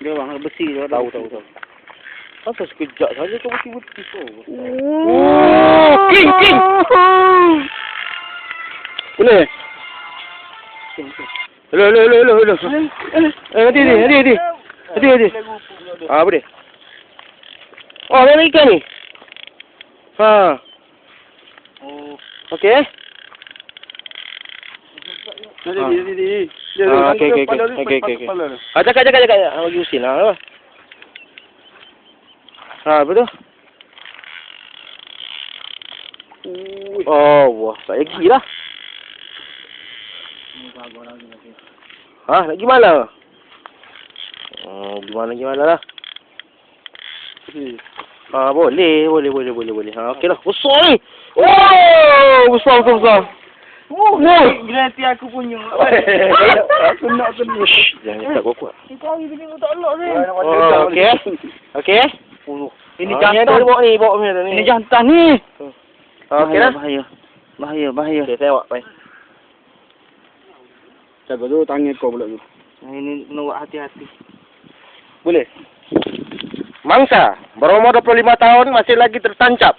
Dia bang, besi dia. Tahu, tahu, tahu. Apa sekejap saja kau betul-betul tu. Oh, king, king. Boleh? Hello, hello, hello, hello, hello. Eh, hati, hati, hati, hati. Hati, hati. Ah, boleh. Oh, ada ikan ni. Ha. Oh. Eh? Jadi, jadi, jadi. Dia Ah, ada okey, okey, kepala okey. Ah, cakap, cakap, cakap. Ah, bagi usin lah. apa? Ha, betul. Oh, wah, tak lagi lah. Ha, nak pergi mana? Oh, gimana gimana lah. Hmm. Ha, boleh, boleh, boleh, boleh, boleh. Ha, okey lah. Besar ni. Oh, besar, besar, besar. Oh, gila hati aku punya. aku nak kena. Shh, jangan cakap kuat-kuat. Kita hari bini kau tak elok ni. Oh, okey. eh? Okey. eh? Ini Ah, jantan. Ni bawa ni, bawa ni ni. Ini jantan ni. Ha, okey lah. Bahaya. Bahaya, bahaya. Okey, saya awak, bye. Jaga tu tangan kau pula tu. Ini kena buat hati-hati. Boleh. Mangsa, berumur 25 tahun masih lagi tertancap